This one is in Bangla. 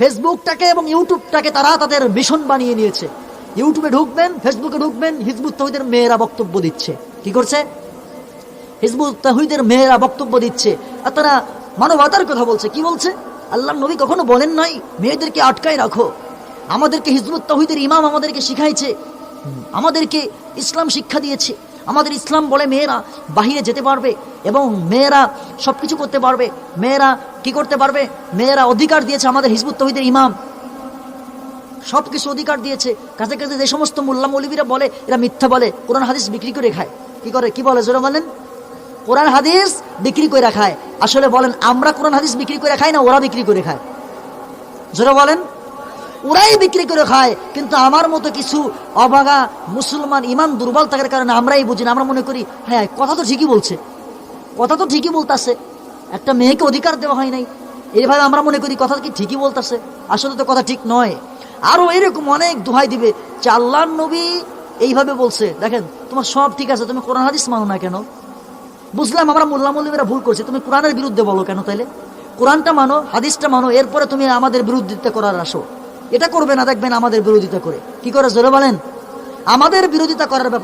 ফেসবুকটাকে এবং ইউটিউবটাকে তারা তাদের মিশন বানিয়ে নিয়েছে। ইউটিউবে ঢুকবেন, ফেসবুকে ঢুকবেন, হিজবুত তহিদের মেয়েরা বক্তব্য দিচ্ছে। কি করছে? হিজবুত তাহিদের মেয়েরা বক্তব্য দিচ্ছে। আর তারা মানবতার কথা বলছে। কি বলছে? আল্লাহ নবী কখনো বলেন নাই, মেয়েদেরকে আটকায় রাখো। আমাদেরকে হিজবুত তাহিদের ইমাম আমাদেরকে শিখাইছে। আমাদেরকে ইসলাম শিক্ষা দিয়েছে। আমাদের ইসলাম বলে মেয়েরা বাহিরে যেতে পারবে এবং মেয়েরা সব কিছু করতে পারবে। মেয়েরা কি করতে পারবে? মেয়েরা অধিকার দিয়েছে আমাদের হিজবুত তহিদের ইমাম। সব কিছু অধিকার দিয়েছে। কাছে কাছে যে সমস্ত মোল্লা মৌলবীরা বলে, এরা মিথ্যা বলে, কোরআন হাদিস বিক্রি করে খায়। কি করে? কি বলে? জোরে বলেন। কোরআন হাদিস বিক্রি করে খায়। আসলে বলেন, আমরা কোরআন হাদিস বিক্রি করে খাই না ওরা বিক্রি করে খায়? জোরে বলেন। ওরাই বিক্রি করে খায়। কিন্তু আমার মতো কিছু অবাগা মুসলমান ইমান দুর্বল থাকার কারণে আমরাই বুঝি না। আমরা মনে করি হ্যাঁ কথা তো ঠিকই বলছে। কথা তো ঠিকই বলতাছে। একটা মেয়েকে অধিকার দেওয়া হয় নাই। এইভাবে আমরা মনে করি কথা কি ঠিকই বলতাছে? আসলে তো কথা ঠিক নয়। আরও এরকম অনেক দোহাই দিবে যে নবী এইভাবে বলছে। দেখেন, তোমার সব ঠিক আছে, তুমি কোরআন হাদিস মানো না কেন? বুঝলাম আমরা মোল্লা মল্লিমেরা ভুল করছি। তুমি কোরআনের বিরুদ্ধে বলো কেন তাইলে? কোরআনটা মানো, হাদিসটা মানো, এরপরে তুমি আমাদের বিরোধিতা করার আসো। এটা করবে না, দেখবেন আমাদের বিরোধিতা করে। কি করে, জোরে বলেন? আমাদের বিরোধিতা করার ব্যাপার